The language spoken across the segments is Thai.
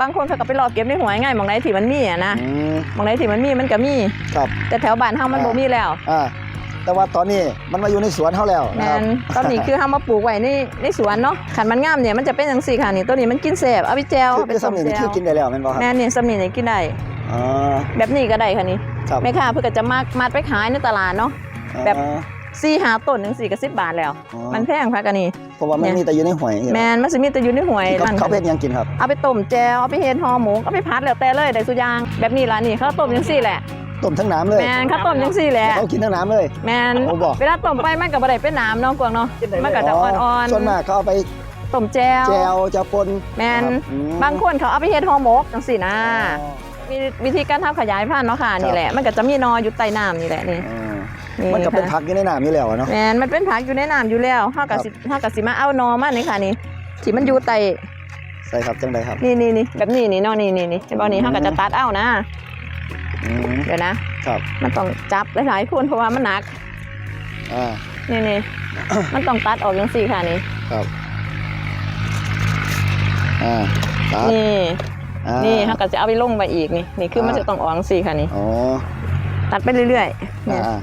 บางคนเขาก็ไปรอเก็บในหวยง่ายหมองไหนที่มันมีอะนะอืมหมองไหนที่มันมีมันก็มี ครับแต่แถวบ้านเฮามันอ่าบ่มีแล้วอ่าแต่ว่าตอนนี้มันมาอยู่ในสวนเฮาแล้วแมนะครับนตอนนี้คือเฮามาปลูกไว้ในในสวนเนาะขันมันงามเนี่ยมันจะเป็นจังซี่ค่ะนี่ตัวนี้มันกินแซ่บเอาไปแจวคือเอาไปคือต้มสำนีแจนี่วคือกินได้แล้วแม่นบ่ครับแม่นนี่สำนีนี่กินได้อ๋อแบบนี้ก็ได้ค่ะนี่ครับแม่ค้าเพิ่นก็จะมัดมัดไปขายในตลาดเนาะ แบบ อ๋อ สี่หาต้นหนึงสี่กับ10บาทแล้ว อ๋อ มันแพงพักกันนี่เพราะว่ามันเนี่ย มีแต่อยู่ในหวยนี่แหแมละนมันสิมีแต่อยู่ในหวยที่เขานั่นเขาเพ็ดหยังกินครับ เอาไปต้มแจวเอาไปเฮ็ดห่อหมกเอาไปพัดแล้วแต่เลยได้สุอยางแบบนี้ล่ะนี่เขาต้มจังซี่แหละ ต้มทั้งน้ำเลยแมนเขาต้มจังซี่แหละ เขากินทั้งน้ำเลย แมนโอ้บอก เวลาต้มไปมันก็บ่ได้เป็นน้ำเนาะกวางเนาะมันก็จะอ่อนๆส่วนมากเขาเอาไปต้มแจว แจวจะปนแมน ครับอืมบางคนเขาเอาไปเฮ็ดห่อหมกจังซี่นะ อ๋อ มีวิธีการทำขยายพันธุ์เนาะค่ะนี่แหละ มันก็จะมีนออยู่ใต้น้ำนี่แหละนี่ อ๋อนี่ มันก็เป็นค่ะผักอยู่ในน้ำอยู่แล้วอะเนาะ แมนมันเป็นผักอยู่ในน้ำอยู่แล้วเฮาก็สิเฮาก็สิมาเอานอมานี่ค่ะนี่ที่มันอยู่ใต้ใส่ครับจังไดครับ นี่นี่นี่แบบนี้นี่เนาะนี่นี่นี่เห็นบ่นี่เฮาก็จะตัดเอานะ อืมเดี๋ยวนะ ครับมันต้องจับหลายๆคนเพราะว่ามันหนัก อ่า นี่นี่ มันต้องตัดออกจังซี่ค่ะนี่ ครับ อ่าตัดนี่ อ่านี่เฮาก็จะเอาไปลงไปอีกนี่ นี่คือมันอ่าจะต้องออกจังซี่ค่ะนี่ อ๋อ ตัดไปเรื่อยๆเนี่ยอ่า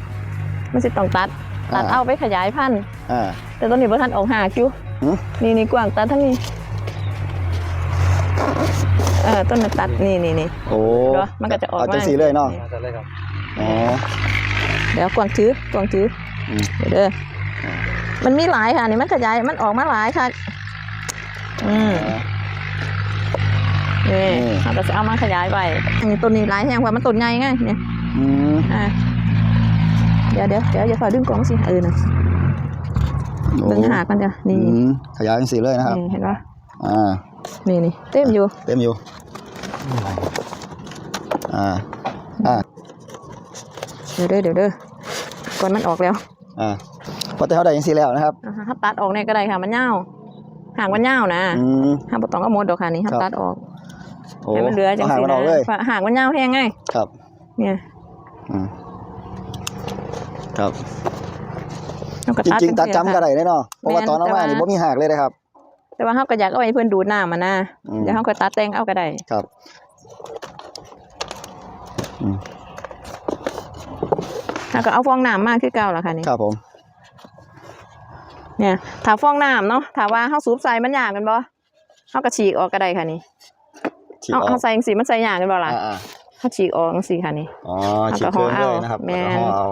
มันสิต้องตัด ตัดอ่าเอาไปขยายพันธุ์อ่า แต่ต้นนี้บ่ทันออกหาคิวหือ นี่นี่กว้างตัดทั้งนี้เออต้นนั้นตัดนี่นี่นี่ โอ้เดี๋ยวมันก็จะออกเอาจังมาสีเลยเนาะจัดเลยครับอ๋อ เดี๋ยวกวางถือกวางถืออืมเดี๋ยวเด้อมันมีหลายค่ะนี่มันขยายมันออกมาหลายค่ะ อืม อ่า นี่อืม เราก็จะเอามาขยายไปอันนี้ต้นนี้หลายแห่งกว่ามันต้นใหญ่ไงเนี่ยอืมอ่า เดี๋ยวเดี๋ยวเดี๋ยวอย่าขอดึงกล่องสิเออนะโอ้เบิ่งหากันจ้ะนี่อืมขยายจังสีเลยนะครับนี่เห็นปะอ่านี่นี่เต็มอยู่ เต็มอยู่ อ่า อ่า เดี๋ยวเด้อเดี๋ยวเด้อก่อนมันออกแล้ว อ่าพอแต่เขาได้ยังสีแล้วนะครับอ่าถ้าตัดออกเนี่ยก็ได้ค่ะมันเน่าวห่างมันเน่าวนะอืมห่างบ่ต้องเอาหมดดอกค่ะนี่ครัถ้าบตัดออกโอ้ให้มันเหลือจังาหางสิมันอนะอกเลยห่างมันเน่าวแห้งไงครับ เนี่ยอืม ครับเราก็จตัดริงๆตัดจังจำซี่ก็ล่ะได้แน่เนาะเพราะว่าแม่นตอนเอามาแต่ว่านี่บ่มีหักเลยนะครับ แต่ว่าเขาก็อยากเอาไว้เพื่อนดูดน้ำมันนะอืม เดี๋ยวเขาก็ตัดแต่งเอาก็ได้ครับอืมเขาก็เอาฟองน้ำมากคือเก่าละค่ะนี่ครับผม เนี่ย ถ้าฟองน้ำเนาะถ้าว่าเขาสูบใส่มันยากกันบ่เขาก็ฉีกออกก็ได้ค่ะนี่ฉีกเอาออเขากใส่จังสีมันใส่ยากกันบ่ล่ะอ่าอ่าเขาฉีกออกจังสีค่ะนี่ อ๋อเอาฉีกกระเครื่องห่อเลยเอานะครับแม่นแล้วก็ห่อเอา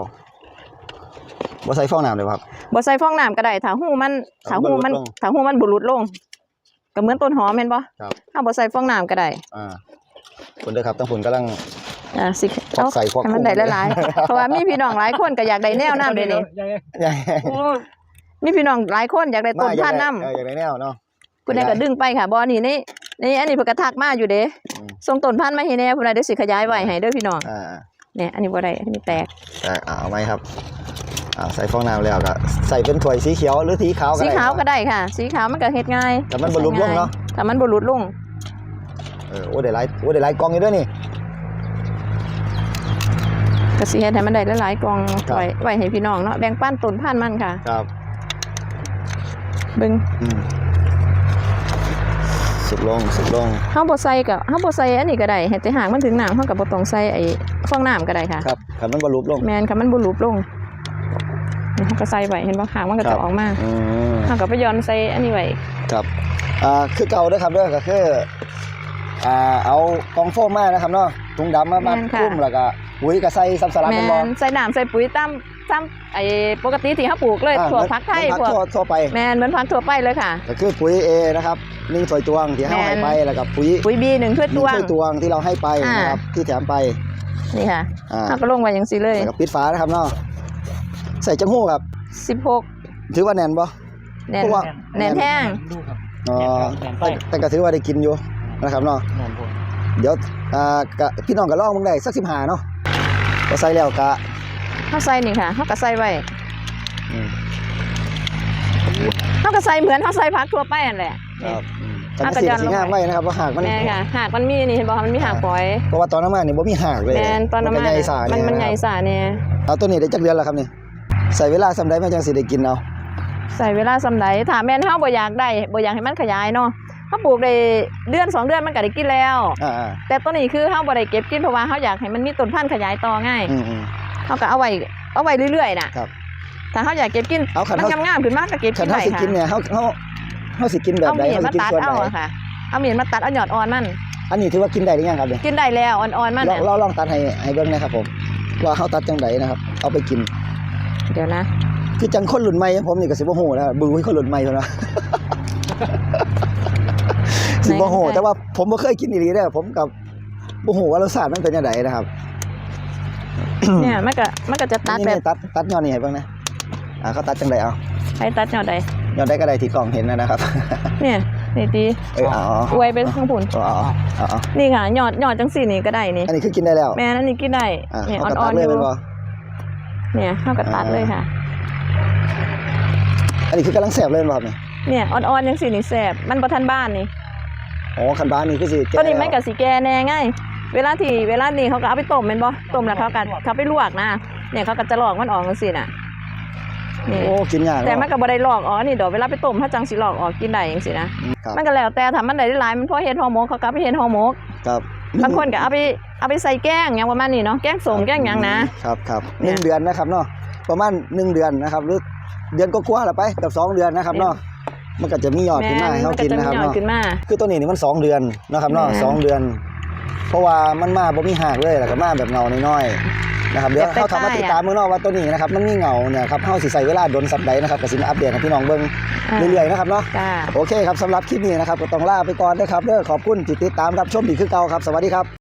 บ่ใส่ฟองน้ำเลยครับ บ่ใส่ฟองน้ำก็ได้ถ้าหูมันถ้าหูมันเอาบ่หลุดลงถ้าหูมันบุรุษลงก็เหมือนต้นหอมเห็นบ่ครับถ้าบ่ใส่ฟองน้ำก็ได้อ่าคุณเด้อครับตั้งคุณกำลังอ่าสิควักใส่ควักให้มันพุ่งได้หลายๆเพราะว่ามีพี่น้องหลายคนก็อยากได้แนวน้ำเด้นี่ใหญ่มีพี่น้องหลายคนอยากได้ต้นพันธุ์น้ำเอออย่างไรแนวเนาะผู้ใดก็ดึงไปค่ะบ่นี่นี่นี่อันนี้เพิ่นก็ทักมาอยู่เด้อืมส่งต้นพันธุ์มาให้แน่ผู้ใดเดี๋ยวสิขยายไว้ให้เด้อพี่น้องอ่าเนี่ยอันนี้บ่ได้อันนี้แตกแต่อ่าเอาไหมครับ อ่าใส่ฟองน้ำแล้วก็ใส่เป็นถ้วยสีเขียวหรือสีขาวก็สีได้ขาวก็ได้ค่ะ สีขาวมันก็เฮ็ดง่ายแต่มันบ่หลุดลงเนาะแต่มันบ่หลุดลงเออโอ้ได้หลายโอ้ได้หลายกล่องอยู่ด้วยนี่ ก็สิเฮ็ดให้มันได้หลายๆกล่องครับ ไว้ไว้ให้พี่น้องเนาะแบ่งปันต้นพันธุ์มันค่ะครับเบิ่งอืมสุกลงสุกลง เฮาบ่ใส่ก็เฮาบ่ใส่อันนี้ก็ได้ให้แต่หางมันถึงน้ำเฮาก็บ่ต้องใส่ไอ้ฟองน้ำก็ได้ค่ะ ครับขันมันบรรลุลงแม่นค่ะมันบ่หลุดลงนี่ เฮาก็ใส่ไว้เห็นบ่หางมันก็ครัจะบออกมาอืมเฮาก็ไปย้อนใส่อันนี้ไว้ครับอ่าคือเก่าเด้อครับเด้อก็คืออ่าเอากล่องโฟมมานะครับเนาะถุงดำมามาคลุมแล้วก็ปุ๋ยก็ใส่ซับสลับแม่เป็นบ่นใส่น้ำใส่ปุ๋ยตามตามไอ้ปกติที่เฮาปลูกเลยอ่าถั่วเหมือนผักไทยเหมือนพวกผักทั่วทั่วไปแม่นเหมือนผักทั่วไปเลยค่ะ ก็คือปุ๋ยเอนะครับหนึ่งถ้วยตวงที่ให้แม่นไปแล้วก็ปุ๋ยปุ๋ยบีหนึ่งถ้วยหนึ่ตงวง ถ้วยตวงที่เราให้ไปอ่านนะครับที่แถมไปนี่ค่ะอ่าเฮาก็ลงไว้อย่างซี่เลย แล้วก็ปิดฝานะครับเนาะ ใส่จังหู้ครับ16ถือว่าแน่นบ่แน่นเพราะว่าแน่นแห้งดูครับอ๋อแน่นไปแต่แต่ก็ถือว่าได้กินอยู่นะครับเนาะแน่นผมเดี๋ยวอ่ากะพี่น้องก็ลองมึงได้สักสิบหาเนาะก็ใส่แล้วกะเฮาใส่นี่ค่ะเฮาก็ใส่ไว้อืมเฮาก็ใส่เหมือนเฮาใส่ผักทั่วไปนั่นแหละ ครับจัอะงก็สีย้อนสีลงงามไปไว้นะครับว่าหากมัน แม่ค่ะหากมันมีนี่เห็นบ่คะมันมีหากปล่อยเพราะว่าตอนนั้นมาเนี่ยบ่มีหากเลยแม่นตอนนั้นมัมาก็ใหญ่สามันมันใหญ่เยะครับสาเนี่ยเอาตัวนี้ได้จักเดือนแล้วครับนี่ ใส่เวลาสำใดแม่จังสิได้กินเอาใส่เวลาซำใดถ้าแม่นเฮาบ่อยากได้บ่อยากให้มันขยายเนาะเฮเขาปลูกได้เดือนสองเดือนมันก็ได้กินแล้วอ่าอ่าแต่ต้นนี้คือเฮาบ่ได้เก็บกินเพราะว่าเฮาอยากให้มันมีต้นพันธุ์ขยายต่อง่ายอืมอืม เฮาก็เอาไว้เอาไว้เรื่อยๆน่ะครับถ้าเฮาอยากเก็บกินเอาคันมันเฮา งามๆขึ้นมาก็เก็บคักินนเฮาได้สิค่ะกินเนี่ยเฮาเฮาเฮาสิกินแบบเอาใดมีดเฮามาสิกินตัดส่วนเอาไหนอะค่ะ เอามีดมาตัดเอายอดอ่อนมัน อันนี้ถือว่ากินได้หรือยังครับเนี่ยกินได้แล้วอ่อนๆมันเราน่ะเราลองตัดให้ให้เบิ่งนะครับผมว่าเฮาตัดจังไดนะครับ เอาไปกิน เดี๋ยวนะ คือจังคนรุ่นใหม่อย่างผมนี่ก็สิบ่ฮู้แล้วบึ้งคนรุ่นใหม่เท่านั้นสิบ่ฮู้แต่ว่าผมบ่เคยกินอีหลีเด้อผมกับบ่ฮู้ว่ารสชาติมันเป็นจังไดนะครับ เนี่ยมันก็มันก็จะตัดนี่แบนี่บตัดตัดยอดนี่ให้เบิ่งนะอ่าเขาตัดจังไดเอาให้ตัดยอดใดยอดได้ก็ได้ที่กล้องเห็นนะนะครับ เนี่ยนี่ดีเออเอาเอาอวยไปข้างบนเอาเอาเอาเอานี่ค่ะยอดยอดจังสี่นี่ก็ได้นี่ อันนี้คือกินได้แล้ว แม่นั่นนี่กินได้อ่าเนี่ยเขาก็อ่ตัอดนๆเลอยยู่แม่นบ่ เนี่ยเฮาก็ตัดอ่าเลยค่ะ อันนี้คือกำลังแสบเลยแม่นบ่ครับนี่เนี่ยอ่อนๆจังสี่นี่แซ่บมันบ่ทันบ้านนี่อ๋อคันบ้านนี่คือสิแก่ตอนนี้มันแล้วก็สิแก่แน่ไงเวลาที่เวลานี้เขาก็เอาไปต้มแม่นบ่ต้มแล้วเขาก็เขาไปลวกนะเนี่ยเขาก็จะลอกมันออกจังซี่น่ะนี่โอ้กินยากแต่มันเนาะก็บ่ได้ลอกอ๋อนี่เดี๋ยวเวลาไปต้มถ้าจังสิลอกออกกินได้จังซี่นะครับมันก็แล้วแต่ถ้ามันได้หลายมันพอเฮ็ดห่อหมกเขาก็เอาไปเฮ็ดห่อหมกครับ บางคนก็เอาไปเอาไปใส่แกงอย่างประมาณนี้เนาะแกงส้มแกงหยังนะครับครับหเนี่นึ่ยงเดือนนะครับเนาะประมาณหนึ่งเดือนนะครับหรือเดือนก็กว่าๆละไปกับสองเดือนนะครับเนาะมันก็จะมียอดขึ้นมาให้มัเขาก็กินจะมีนะครับยอดเนาะขึ้นมาคือตัวนี้นี่มันสองเดือนนะครับเนาะแม่นสองเดือน เพราะว่ามันมาบ่มีหากเลยแล้วก็มาแบบเงาน้อยๆ นะครับเดี๋ยวแบบเขาทำมาใกล้ๆติดตามเมืองนอกว่าตัวนี้นะครับมันมีเงาเนี่ยครับเฮาสิใส่เวลาดนสัปดาห์นะครับก็สิมาอัปเดตให้พี่น้องเบิ่งอ่าเรื่อยๆนะครับเนาะจ้าโอเคครับสำหรับคลิปนี้นะครับก็ต้องลาไปก่อนนะครับเด้อขอบคุณที่ติดตามรับชมอีกคือเก่าครับสวัสดีครับ